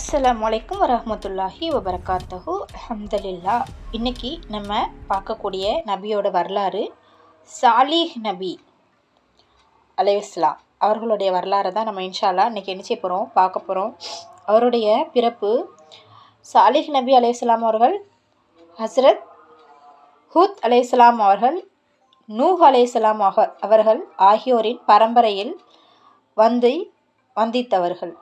அஸ்லாம் வலைக்கம் வரமத்துல்லாஹி வபரகாத்தஹு. அல்ஹம்துலில்லா. இன்னைக்கு நம்ம பார்க்கக்கூடிய நபியோட வரலாறு சாலிஹ் நபி அலைஹிஸ்ஸலாம். அவர்களுடைய வரலாறை தான் நம்ம இன்ஷால்லா இன்னைக்கு என்ன செய்ய போகிறோம் பார்க்க போகிறோம் அவருடைய பிறப்பு சாலிஹ் நபி அலைஹிஸ்ஸலாம் அவர்கள் ஹஸ்ரத் ஹூத் அலைஹிஸ்ஸலாம் அவர்கள் நூஹ் அலைஹிஸ்ஸலாம் அவர்கள் ஆகியோரின் பரம்பரையில் வந்து வந்தித்தவர்கள்.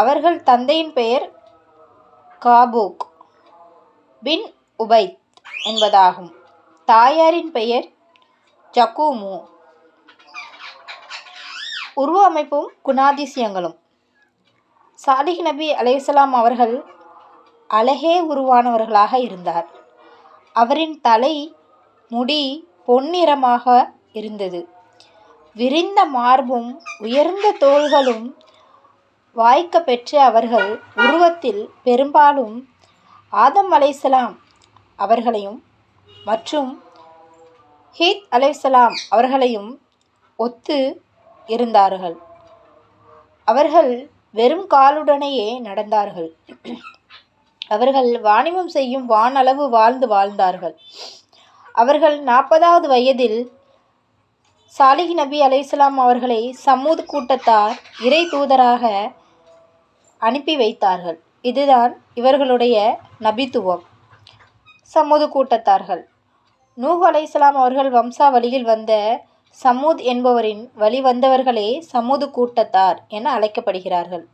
அவர்கள் தந்தையின் பெயர் காபூக் பின் உபைத் என்பதாகும். தாயாரின் பெயர் ஜக்கூமு உருவ அமைப்பும் குணாதிசயங்களும். சாலிஹ் நபி அலைஹிஸ்ஸலாம் அவர்கள் அழகே உருவானவர்களாக இருந்தார். அவரின் தலை முடி பொன்னிறமாக இருந்தது. விரிந்த மார்பும் உயர்ந்த தோள்களும் வாய்க்க பெற்ற அவர்கள் உருவத்தில் பெரும்பாலும் ஆதம் அலைசலாம் அவர்களையும் மற்றும் ஹீத் அலைசலாம் அவர்களையும் ஒத்து இருந்தார்கள். அவர்கள் வெறும் காலுடனேயே நடந்தார்கள். அவர்கள் வாணிபம் செய்யும் வானளவு வாழ்ந்து வாழ்ந்தார்கள். அவர்கள் நாற்பதாவது வயதில் சாலிஹ் நபி அலைசலாம் அவர்களை சமூது கூட்டத்தார் இறை தூதராக அனுப்பி வைத்தார்கள். இதுதான் இவர்களுடைய நபித்துவம். சமூது கூட்டத்தார்கள். நூஹ் இஸ்லாம் அவர்கள் வம்சாவளியில் வந்த சமூத் என்பவரின் வழி வந்தவர்களே சமூது கூட்டத்தார் என அழைக்கப்படுகிறார்கள்.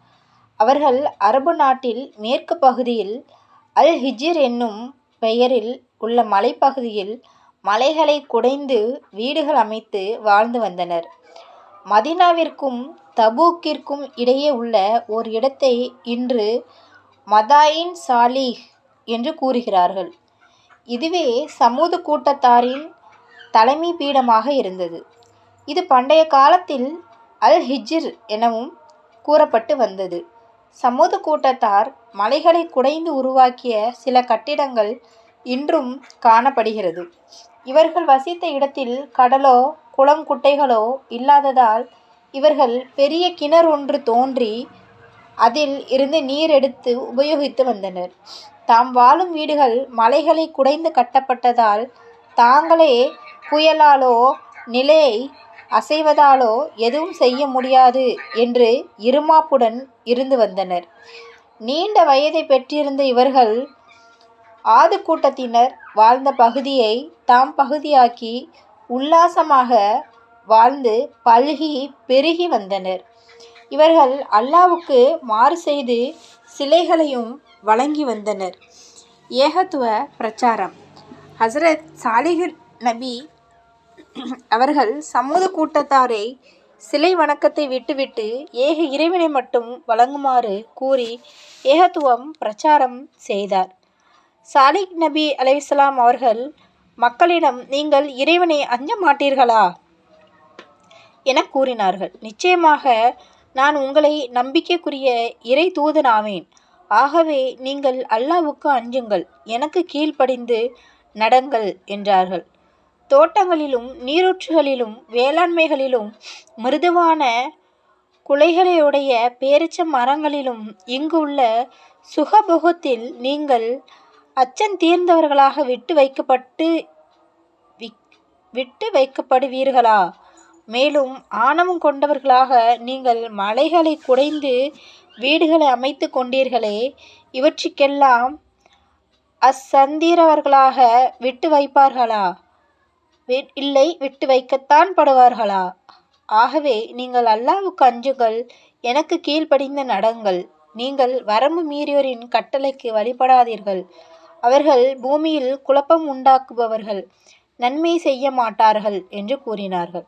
அவர்கள் அரபு நாட்டில் மேற்கு பகுதியில் அல் ஹிஜிர் என்னும் பெயரில் உள்ள மலைப்பகுதியில் மலைகளை குடைந்து வீடுகள் அமைத்து வாழ்ந்து வந்தனர். மதீனாவிற்கும் தபூக்கிற்கும் இடையே உள்ள ஓர் இடத்தை இன்று மதாயின் சாலிஹ் என்று கூறுகிறார்கள். இதுவே சமூது கூட்டத்தாரின் தலைமை பீடமாக இருந்தது. இது பண்டைய காலத்தில் அல் ஹிஜிர் எனவும் கூறப்பட்டு வந்தது. சமூது கூட்டத்தார் மலைகளை குடைந்து உருவாக்கிய சில கட்டிடங்கள் இன்றும் காணப்படுகிறது. இவர்கள் வசித்த இடத்தில் கடலோ குளம் குட்டைகளோ இல்லாததால் இவர்கள் பெரிய கிணறு ஒன்று தோன்றி அதில் இருந்து நீர் எடுத்து உபயோகித்து வந்தனர். தாம் வாழும் வீடுகள் மலைகளை குடைந்து கட்டப்பட்டதால் தாங்களே புயலாலோ நிலையை அசைவதாலோ எதுவும் செய்ய முடியாது என்று இருமாப்புடன் இருந்து வந்தனர். நீண்ட வயதை பெற்றிருந்த இவர்கள் ஆது கூட்டத்தினர் வாழ்ந்த பகுதியை தாம் பகுதியாக்கி உல்லாசமாக வாழ்ந்து பல்கி பெருகி வந்தனர். இவர்கள் அல்லாவுக்கு மாறு செய்து சிலைகளையும் வழங்கி வந்தனர். ஏகத்துவ பிரச்சாரம். ஹசரத் சாலிஹ் நபி அவர்கள் சமூக கூட்டத்தாரை சிலை வணக்கத்தை விட்டுவிட்டு ஏக இறைவனை மட்டும் வழங்குமாறு கூறி ஏகத்துவம் பிரச்சாரம் செய்தார். சாலிக் நபி அலைவிஸ்லாம் அவர்கள் மக்களிடம் நீங்கள் இறைவனை அஞ்ச மாட்டீர்களா? என கூறினார்கள். நிச்சயமாக நான் உங்களை நம்பிக்கைக்குரிய இறை தூதனாவேன். ஆகவே நீங்கள் அல்லாவுக்கு அஞ்சுங்கள். எனக்கு கீழ்ப்படிந்து நடங்கள் என்றார்கள். தோட்டங்களிலும் நீரூற்றுகளிலும் வேளாண்மைகளிலும் மிருதுவான குலைகளையுடைய பேரிச்ச மரங்களிலும் இங்கு உள்ள சுகபோகத்தில் நீங்கள் அச்சம் தீர்ந்தவர்களாக விட்டு வைக்கப்பட்டு விக்- விட்டு வைக்கப்படுவீர்களா? மேலும் ஆணவம் கொண்டவர்களாக நீங்கள் மலைகளை குடைந்து வீடுகளை அமைத்து கொண்டீர்களே இவற்றுக்கெல்லாம் அச்சந்தீரவர்களாக விட்டு வைப்பார்களா? இல்லை விட்டு வைக்கத்தான் படுவார்களா? ஆகவே நீங்கள் அல்லாவுக்கு அஞ்சுங்கள் எனக்கு கீழ்ப்படிந்து நடங்கள். நீங்கள் வரம்பு மீறியோரின் கட்டளைக்கு வழிபடாதீர்கள். அவர்கள் பூமியில் குழப்பம் உண்டாக்குபவர்கள் நன்மை செய்ய மாட்டார்கள் என்று கூறினார்கள்.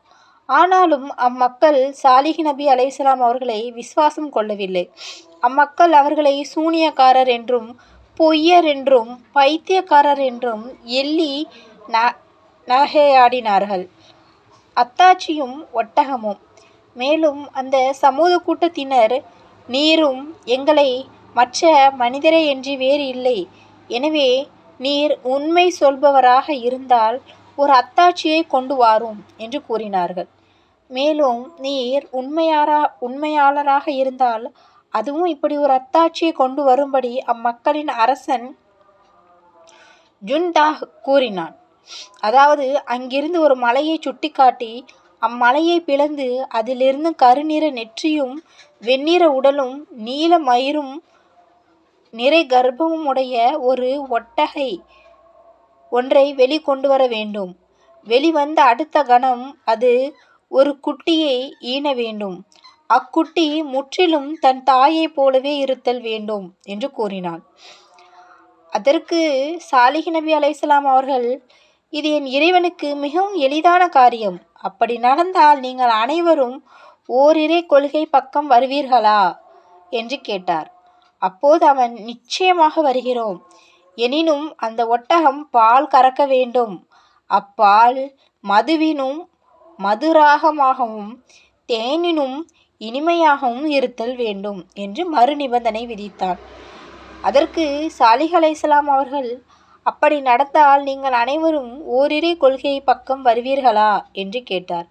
ஆனாலும் அம்மக்கள் சாலிஹ் நபி அலைஹிஸ்ஸலாம் அவர்களை விசுவாசம் கொள்ளவில்லை. அம்மக்கள் அவர்களை சூனியக்காரர் என்றும் பொய்யர் என்றும் பைத்தியக்காரர் என்றும் எள்ளி ந நகையாடினார்கள். அத்தாட்சியும் ஒட்டகமும். மேலும் அந்த சமூக கூட்டத்தினர் நீரும் எங்களை மற்ற மனிதரே என்று வேறு இல்லை. எனவே நீர் உண்மை சொல்பவராக இருந்தால் ஒரு அத்தாட்சியை கொண்டு வாரும் என்று கூறினார்கள். மேலும் நீர் உண்மையாரா உண்மையாளராக இருந்தால் அதுவும் இப்படி ஒரு அத்தாட்சியை கொண்டு வரும்படி அம்மக்களின் அரசன் ஜுன்தாக் கூறினான். அதாவது அங்கிருந்து ஒரு மலையை சுட்டிக்காட்டி அம்மலையை பிளந்து அதிலிருந்து கருநிற நெற்றியும் வெண்ணிற உடலும் நீல மயிரும் நிறை கர்ப்பமும் உடைய ஒரு ஒட்டகை ஒன்றை வெளிக்கொண்டு வர வேண்டும். வெளிவந்த அடுத்த கணம் அது ஒரு குட்டியை ஈன வேண்டும். அக்குட்டி முற்றிலும் தன் தாயைப் போலவே இருத்தல் வேண்டும் என்று கூறினான் அதற்கு சாலிஹ் நபி அலைசலாம் அவர்கள் இது என் இறைவனுக்கு மிகவும் எளிதான காரியம். அப்படி நடந்தால் நீங்கள் அனைவரும் ஓரிரை கொள்கை பக்கம் வருவீர்களா? என்று கேட்டார். அப்போது அவன் நிச்சயமாக வருகிறோம். எனினும் அந்த ஒட்டகம் பால் கறக்க வேண்டும். அப்பால் மதுவினும் மதுராகமாகவும் தேனினும் இனிமையாகவும் இருத்தல் வேண்டும் என்று மறு நிபந்தனை விதித்தான். அதற்கு சாலிஹ் அலைசலாம் அவர்கள் அப்படி நடந்தால் நீங்கள் அனைவரும் ஓரிரு கொள்கை பக்கம் வருவீர்களா? என்று கேட்டார்.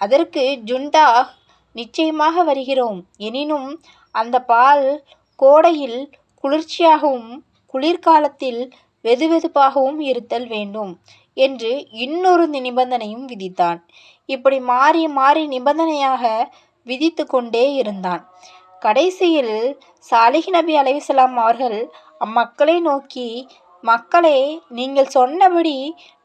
அதற்கு ஜுண்டா நிச்சயமாக வருகிறோம். எனினும் அந்த பால் கோடையில் குளிர்ச்சியாகவும் குளிர்காலத்தில் வெதுவெதுப்பாகவும் இருத்தல் வேண்டும் என்று இன்னொரு நிபந்தனையும் விதித்தான். இப்படி மாறி மாறி நிபந்தனையாக விதித்து கொண்டே இருந்தான். கடைசியில் சாலிஹ் நபி அலைவிசலாம் அவர்கள் அம்மக்களை நோக்கி மக்களே நீங்கள் சொன்னபடி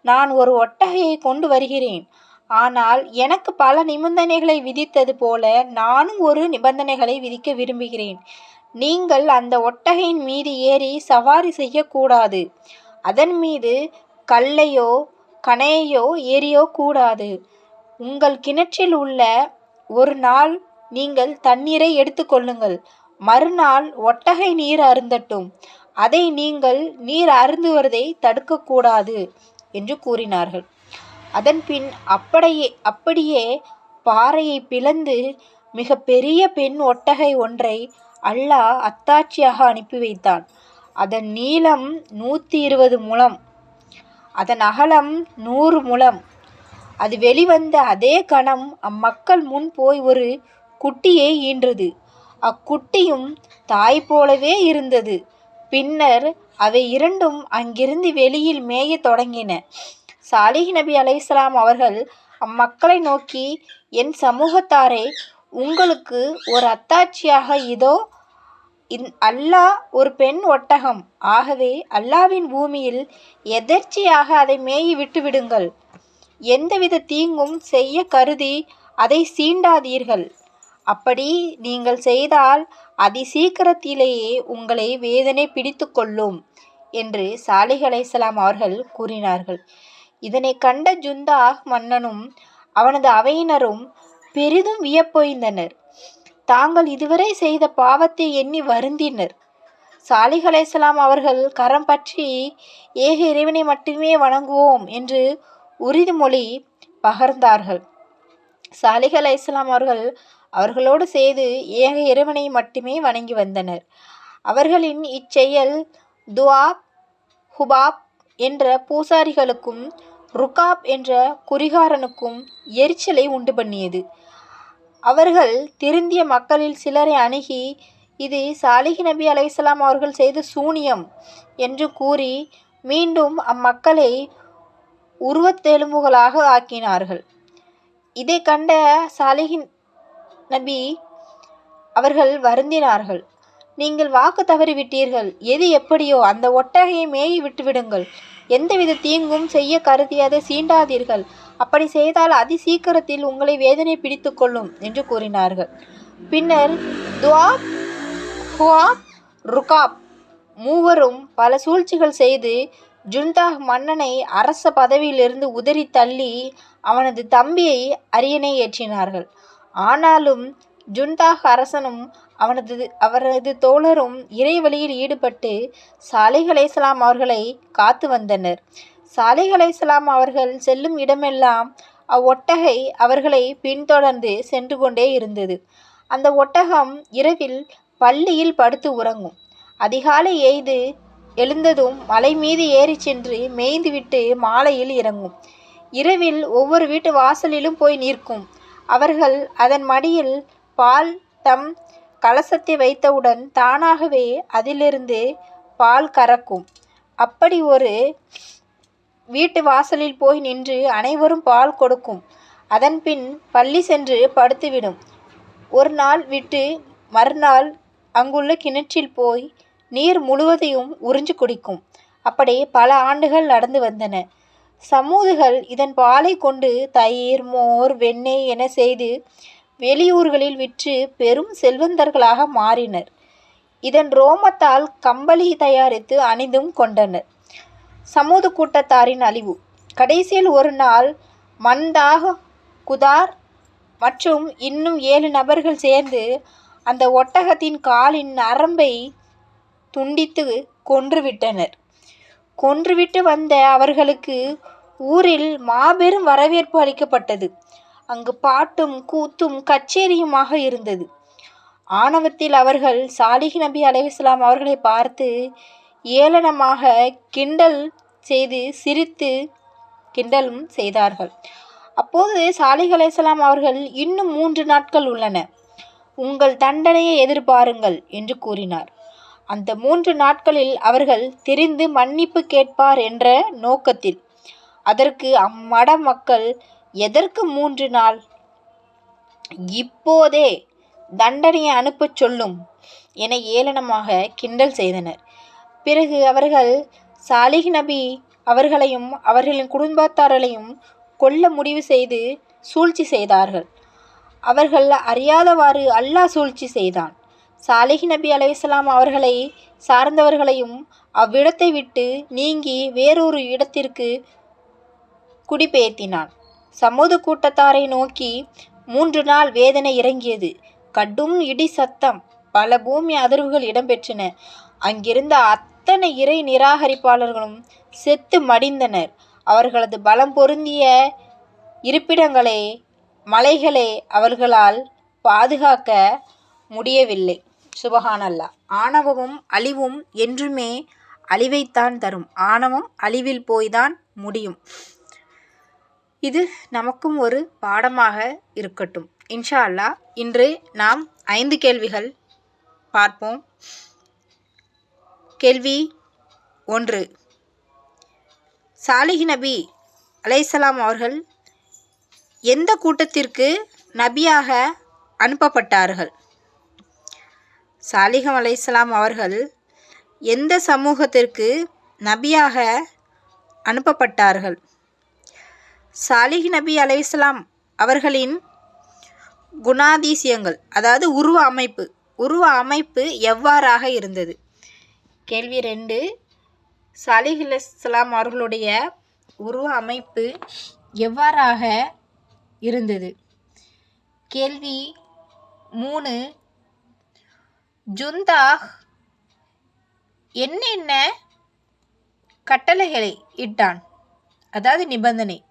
நான் ஒரு ஒட்டகையை கொண்டு வருகிறேன். ஆனால் எனக்கு பல நிபந்தனைகளை விதித்தது போல நானும் ஒரு நிபந்தனைகளை விதிக்க விரும்புகிறேன். நீங்கள் அந்த ஒட்டகையின் மீது ஏறி சவாரி செய்யக்கூடாது. அதன் மீது கல்லையோ கணையையோ ஏறியோ கூடாது. உங்கள் கிணற்றில் உள்ள ஒரு நாள் நீங்கள் தண்ணீரை எடுத்துக்கொள்ளுங்கள் மறுநாள் ஒட்டகை நீர் அருந்தட்டும். அதை நீங்கள் நீர் அருந்துவதை தடுக்கக்கூடாது என்று கூறினார்கள். அதன்பின் அப்படியே அப்படியே பாறையை பிளந்து மிக பெரிய பெண் ஒட்டகை ஒன்றை அல்லாஹ் அத்தாட்சியாக அனுப்பி வைத்தான். அதன் நீளம் நூற்றி இருபது முழம். அதன் அகலம் நூறு முழம். அது வெளிவந்த அதே கணம் அம்மக்கள் முன் போய் ஒரு குட்டியை ஈன்றது. அக்குட்டியும் தாய் போலவே இருந்தது. பின்னர் அவை இரண்டும் அங்கிருந்து வெளியில் மேயத் தொடங்கின. சாலிஹ் நபி அலைஹிஸ்ஸலாம் அவர்கள் அம்மக்களை நோக்கி என் சமூகத்தாரே உங்களுக்கு ஒரு அத்தாட்சியாக இதோ இந் அல்லாஹ் ஒரு பெண் ஒட்டகம். ஆகவே அல்லாவின் பூமியில் எதர்ச்சியாக அதை மேயி விட்டுவிடுங்கள் எந்தவித தீங்கும் செய்ய கருதி அதை சீண்டாதீர்கள். அப்படி நீங்கள் செய்தால் அதி சீக்கிரத்திலேயே உங்களை வேதனை பிடித்து கொள்ளும் என்று சாலிஹ் அலைசலாம் அவர்கள் கூறினார்கள். இதனை கண்ட ஜுந்தா மன்னனும் அவனது அவையினரும் பெரிதும் வியப்பொய்ந்தனர். தாங்கள் இதுவரை செய்த பாவத்தை எண்ணி வருந்தினர். சாலிஹ் அலைஹிஸ்ஸலாம் அவர்கள் கரம் பற்றி ஏக இறைவனை மட்டுமே வணங்குவோம் என்று உறுதிமொழி பகர்ந்தார்கள். சாலிஹ் அலைஹிஸ்ஸலாம் அவர்கள் அவர்களோடு செய்து ஏக இறைவனை மட்டுமே வணங்கி வந்தனர். அவர்களின் இச்செயல் துவாப் ஹுபாப் என்ற பூசாரிகளுக்கும் ருகாப் என்ற குறிகாரனுக்கும் எரிச்சலை உண்டு பண்ணியது. அவர்கள் திருந்திய மக்களில் சிலரை அணுகி இது சாலிஹ் நபி அலைசலாம் அவர்கள் செய்த சூனியம் என்று கூறி மீண்டும் அம்மக்களை உருவத்தெலும்புகளாக ஆக்கினார்கள். இதை கண்ட சாலிஹின் நபி அவர்கள் வருந்தினார்கள் நீங்கள் வாக்கு தவறிவிட்டீர்கள் எது எப்படியோ அந்த ஒட்டகையை மேயி விட்டுவிடுங்கள் எந்தவித தீங்கும் செய்ய கருதி சீண்டாதீர்கள். அப்படி செய்தால் அதி சீக்கிரத்தில் உங்களை வேதனை பிடித்து கொள்ளும் என்று கூறினார்கள். பின்னர் துவாப் ஹுவாப் ருகாப் மூவரும் பல சூழ்ச்சிகள் செய்து ஜுன்தாக் மன்னனை அரச பதவியிலிருந்து உதறி தள்ளி அவனது தம்பியை அரியணை ஏற்றினார்கள். ஆனாலும் ஜுந்தாக் அரசனும் அவனது அவரது தோழரும் இறைவழியில் ஈடுபட்டு சாலிஹ் அலைஹிஸ்ஸலாம் அவர்களை காத்து வந்தனர். சாலிஹ் அலைசலாம் அவர்கள் செல்லும் இடமெல்லாம் அவ்வொட்டகை அவர்களை பின்தொடர்ந்து சென்று கொண்டே இருந்தது. அந்த ஒட்டகம் இரவில் பள்ளியில் படுத்து உறங்கும். அதிகாலை எய்து எழுந்ததும் மலை மீது ஏறிச் சென்று மேய்ந்துவிட்டு மாலையில் இறங்கும். இரவில் ஒவ்வொரு வீட்டு வாசலிலும் போய் நிற்கும். அவர்கள் அதன் மடியில் பால் தம் கலசத்தை வைத்தவுடன் தானாகவே அதிலிருந்து பால் கறக்கும். அப்படி ஒரு வீட்டு வாசலில் போய் நின்று அனைவரும் பால் கொடுக்கும். அதன்பின் பள்ளி சென்று படுத்துவிடும். ஒரு நாள் விட்டு மறுநாள் அங்குள்ள கிணற்றில் போய் நீர் முழுவதையும் உறிஞ்சு குடிக்கும். அப்படி பல ஆண்டுகள் நடந்து வந்தன. சமூதுகள் இதன் பாலை கொண்டு தயிர் மோர் வெண்ணெய் என செய்து வெளியூர்களில் விற்று பெரும் செல்வந்தர்களாக மாறினர். இதன் ரோமத்தால் கம்பளி தயாரித்து அணிந்தும் கொண்டனர். சமூக கூட்டத்தாரின் அழிவு. கடைசியில் ஒரு நாள் மந்தாக குதார் மற்றும் இன்னும் ஏழு நபர்கள் சேர்ந்து அந்த ஒட்டகத்தின் காலின் நரம்பை துண்டித்து கொன்றுவிட்டனர். கொன்றுவிட்டு வந்த அவர்களுக்கு ஊரில் மாபெரும் வரவேற்பு அளிக்கப்பட்டது. அங்கு பாட்டும் கூத்தும் கச்சேரியுமாக இருந்தது. ஆணவத்தில் அவர்கள் சாலிஹ் நபி அலைவிஸ்லாம் அவர்களை பார்த்து ஏளனமாக கிண்டல் செய்து சிரித்து கிண்டலும் செய்தார்கள். அப்போது சாலிஹ் அலையாம் அவர்கள் இன்னும் மூன்று நாட்கள் உள்ளன. உங்கள் தண்டனையை எதிர்பாருங்கள் என்று கூறினார். அந்த மூன்று நாட்களில் அவர்கள் தெரிந்து மன்னிப்பு கேட்பார் என்ற நோக்கத்தில் அதற்கு அம்மட மக்கள் எதற்கு மூன்று நாள்? இப்போதே தண்டனையை அனுப்பச் சொல்லும் என ஏளனமாக கிண்டல் செய்தனர். பிறகு அவர்கள் சாலிஹ் நபி அவர்களையும் அவர்களின் குடும்பத்தார்களையும் கொல்ல முடிவு செய்து சூழ்ச்சி செய்தார்கள். அவர்கள் அறியாதவாறு அல்லாஹ் சூழ்ச்சி செய்தான். சாலிஹ் நபி அலையாம் அவர்களை சார்ந்தவர்களையும் அவ்விடத்தை விட்டு நீங்கி வேறொரு இடத்திற்கு குடிபெயர்த்தினான். சமூக கூட்டத்தாரை நோக்கி மூன்று நாள் வேதனை இறங்கியது. கடும் இடி சத்தம் பல பூமி அதிர்வுகள் இடம்பெற்றன. அங்கிருந்த அத்தனை இறை நிராகரிப்பாளர்களும் செத்து மடிந்தனர். அவர்களது பலம் பொருந்திய இருப்பிடங்களே மலைகளே அவர்களால் பாதுகாக்க முடியவில்லை. சுபஹானல்லா ஆணவமும் அழிவும் என்றுமே அழிவைத்தான் தரும். ஆணவம் அழிவில் போய்தான் முடியும். இது நமக்கும் ஒரு பாடமாக இருக்கட்டும். இன்ஷா அல்லா இன்று நாம் ஐந்து கேள்விகள் பார்ப்போம். கேள்வி ஒன்று. சாலிஹ் நபி அலைசலாம் அவர்கள் எந்த கூட்டத்திற்கு நபியாக அனுப்பப்பட்டார்கள்? சாலிகம் அலைசலாம் அவர்கள் எந்த சமூகத்திற்கு நபியாக அனுப்பப்பட்டார்கள்? சாலிஹ் நபி அலையாம் அவர்களின் குணாதிசயங்கள் அதாவது உருவ அமைப்பு உருவ அமைப்பு எவ்வாறாக இருந்தது? கேள்வி ரெண்டு. சலிஹ் இஸ்லாம் அவர்களுடைய உருவ அமைப்பு எவ்வாறாக இருந்தது? கேள்வி மூணு. ஜுந்தாக் என்னென்ன கட்டளைகளை இட்டான்? அதாவது நிபந்தனை.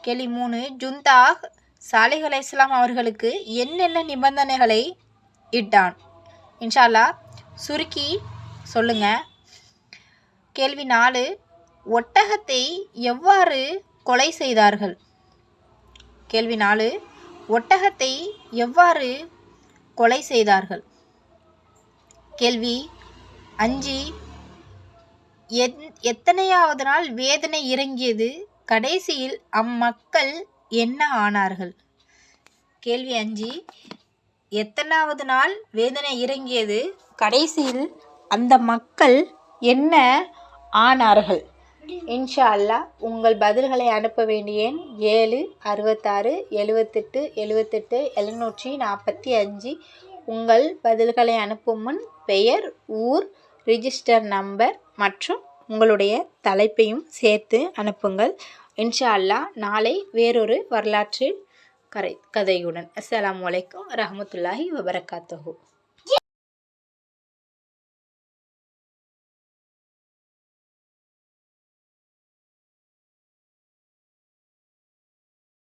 கேள்வி மூணு. ஜுந்தாக் சாலிஹ் அலி இஸ்லாம் அவர்களுக்கு என்னென்ன நிபந்தனைகளை இட்டான்? இன்ஷால்லா சுருக்கி சொல்லுங்க. கேள்வி நாலு ஒட்டகத்தை எவ்வாறு கொலை செய்தார்கள்? கேள்வி நாலு ஒட்டகத்தை எவ்வாறு கொலை செய்தார்கள்? கேள்வி அஞ்சு எத்தனையாவது நாள் வேதனை இறங்கியது கடைசியில் அம்மக்கள் என்ன ஆனார்கள்? கேள்வி அஞ்சு எத்தனாவது நாள் வேதனை இறங்கியது கடைசியில் அந்த மக்கள் என்ன ஆனார்கள்? இன்ஷா அல்லா உங்கள் பதில்களை அனுப்ப வேண்டிய எண் ஏழு அறுபத்தாறு எழுவத்தெட்டு எழுவத்தெட்டு எழுநூற்றி நாற்பத்தி அஞ்சு. உங்கள் பதில்களை அனுப்பும் முன் பெயர் ஊர் ரிஜிஸ்டர் நம்பர் மற்றும் உங்களுடைய தலைப்பையும் சேர்த்து அனுப்புங்கள். இன்ஷா அல்லா நாளை வேறொரு வரலாற்று கரை கதையுடன். அஸ்லாம் வலைக்கம் ரஹமத்துல்லாஹி வபரகாத்தஹூ.